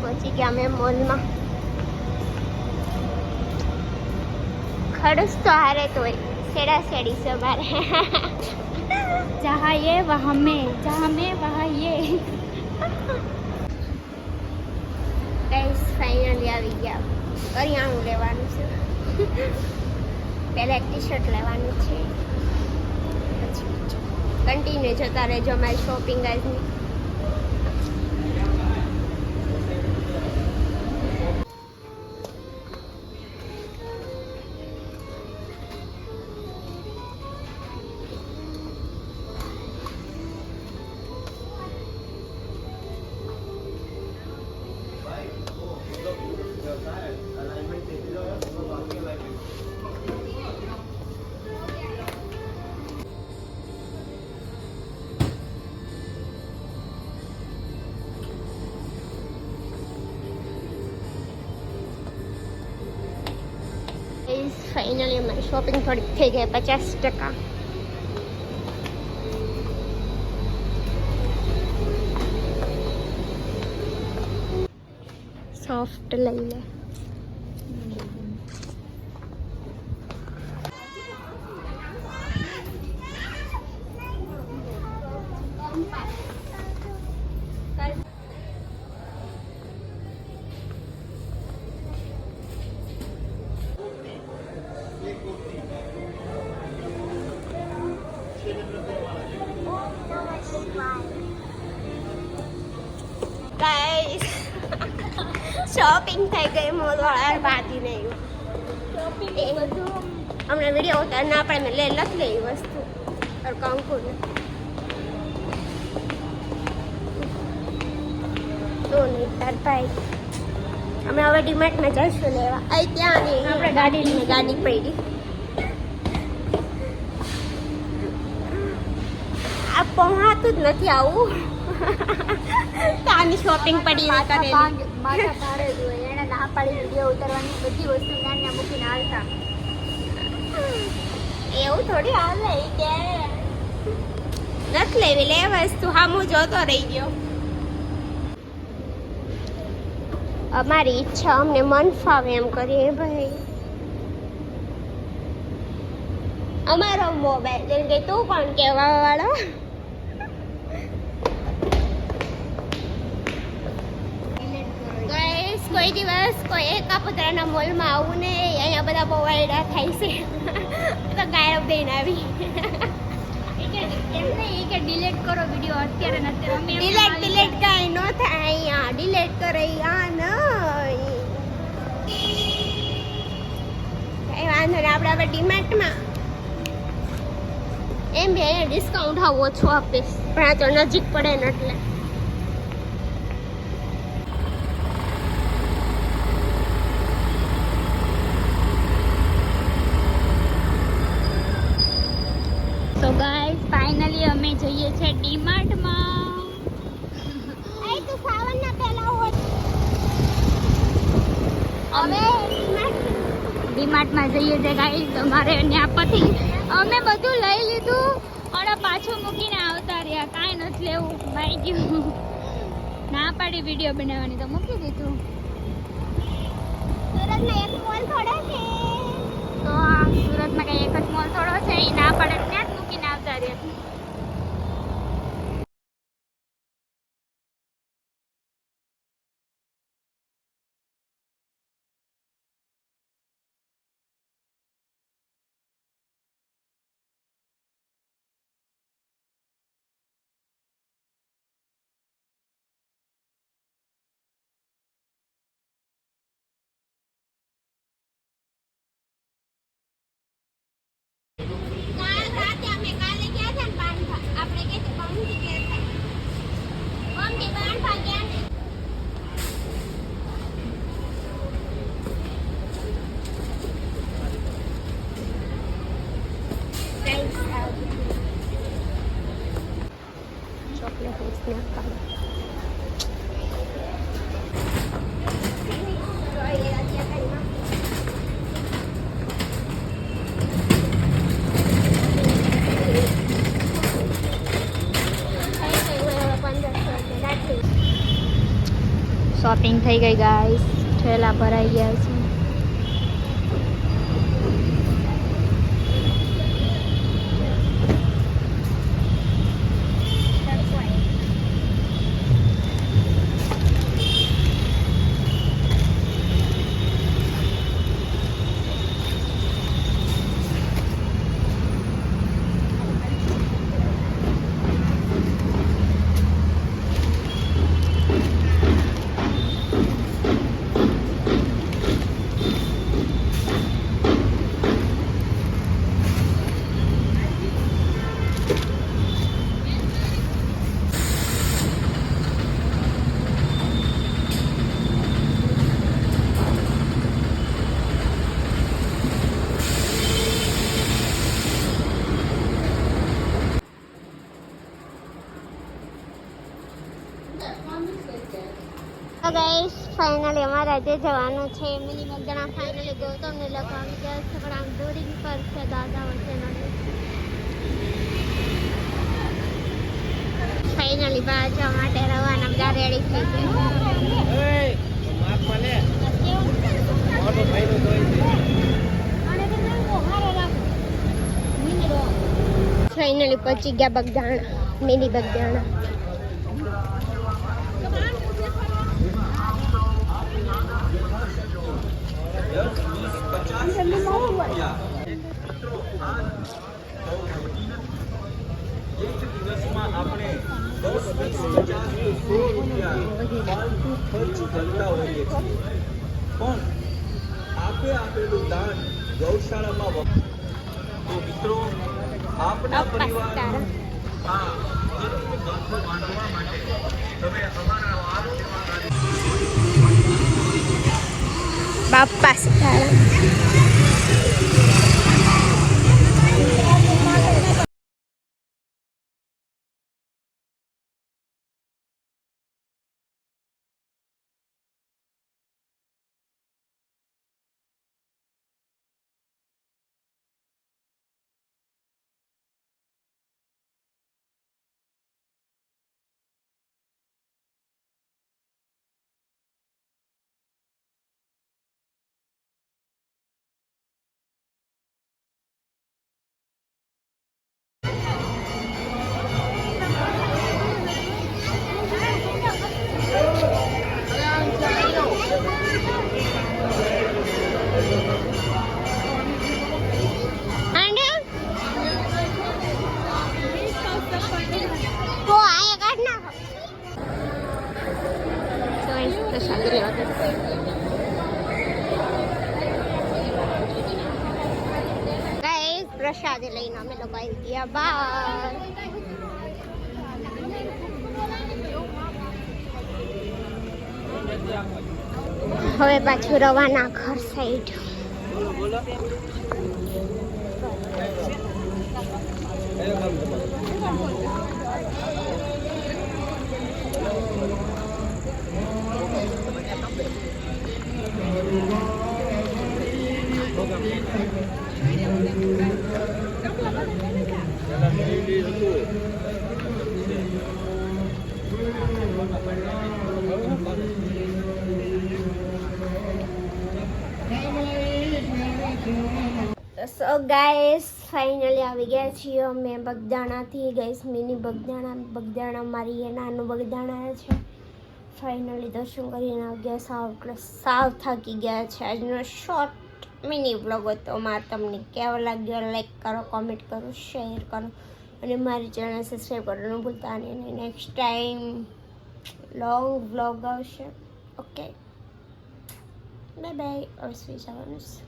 પહોંચી ગયા અમે મોલમાં. ખડસ તો હારે તોય સેડા સેડી છે મારે જહા યે વહા મે જહા મે વહા યે ગાઈસ ફાઇનલી આવી ગયા. કરિયાણું લેવાનું છે. પહેલાં ટી શર્ટ લેવાનું છે. પછી કન્ટિન્યુ જતા રહેજો મારી શોપિંગ આજની ફાઇનલી અમારી શોપિંગ થોડીક થઈ ગઈ પચાસ ટકા. સોફ્ટ લઈ લે શોપિંગ થઈ ગઈ મોલવાળા બાકી નહીં હમણાં વીડિયો ઉતાર ના પડે મેં લે લખ લે એ વસ્તુ. और કંકુ તો નહીં તાર ભાઈ. અમે હવે ડીમાર્ટમાં જઈશું લેવા અહીં ત્યાં નહીં. આપણે ગાડી લઈને ગાડી પડી. આ પહોંચાતું જ નથી આવું. તાની શોપિંગ પડી માથા કરેલી માથા ભારે જ એને ના પાડી વિડિયો ઉતારવાની બધી વસ્તુ ત્યાં ને મૂકીને હાલતા. એવું થોડી હાલે કે. નથી લેવી લે વસ્તુ હા હું જોતો રહી ગયો. અમારી ઈચ્છા અમને મન ફાવે એમ કરીએ ભાઈ? અમારો મોબાઈલ જેમ કે તું પણ કહેવા વાળો. કોઈ દિવસ કોઈ એક કાપોતરાના મોલમાં આવું ને અહીંયા બધા બહુ વાયડા થાય છે. તો ગાયબ દઈને આવી. કે ડિલીટ કરો વીડિયો અત્યારે ને અમે ડિલેટ આવી ન થાય અહીંયા. ડિલેટ કરે આ નહીં કઈ વાંધો નહીં આપણે હવે ડિમાર્ટમાં એમ બી ડિસ્કાઉન્ટ હાવ ઓછો આપીશ પણ આ તો નજીક પડે ને એટલે તો ગાઈસ ફાઇનલી અમે જઈએ છીએ ડીમાર્ટમાં. અમે ડીમાર્ટમાં જઈએ છે ગાઈસ અમારે ત્યાં પછી અમે બધું લઈ લીધું પણ પાછું મૂકીને આવતા રહ્યા. કાંઈ નથી લેવું. ભાઈ ગયું. ના પાડી વીડિયો બનાવવાની તો મૂકી દીધું. સુરતમાં એક આપણે હોસ્ટને આપવાનું શોપિંગ થઈ ગઈ ગાઈસ થેલા ભરાઈ ગયા છે. તો ગાઈસ ફાઇનલી અમારે આજે જવાનું છે. મિની મગદણા ફાઇનલી ગૌતમને લખવાનું કે છે, પણ આમ દોરી છે દાદા વચ્ચે ફાઇનલી બહાર જવા માટે રવાના, બધા રેડી થઈ ગયા. ફાઇનલી પહોંચી ગયા બગદાણા, મિની બગદાણા. પણ આપે આપેલું દાન ગૌશાળામાં તો મિત્રો આપના પરિવાર આ ગાંઠો બાંધવા માટે તમે અમારા આ બાપા સીતારામ લોકો આવી ગયા બહાર હવે પાછું રવાના ઘર સાઈડ સો ગાઈસ ફાઇનલી આવી ગયા છીએ અમે બગદાણાથી. ગાઈસ મિની બગદાણા બગદાણા મારી એ નાનું બગદાણા છે. ફાઇનલી દર્શન કરીને આવી ગયા સાવ એટલે સાવ થાકી ગયા છે. આજનો શોર્ટ મિની બ્લોગ હતો. મારે તમને કેવો લાગ્યો લાઈક કરો કોમેન્ટ કરો શેર કરો. અને મારી ચેનલ સબસ્ક્રાઈબ કરવાનું ભૂલતા. નહીં નેક્સ્ટ ટાઈમ લોંગ બ્લોગ આવશે. ઓકે બાય બાય અર્સવી જવાનું છે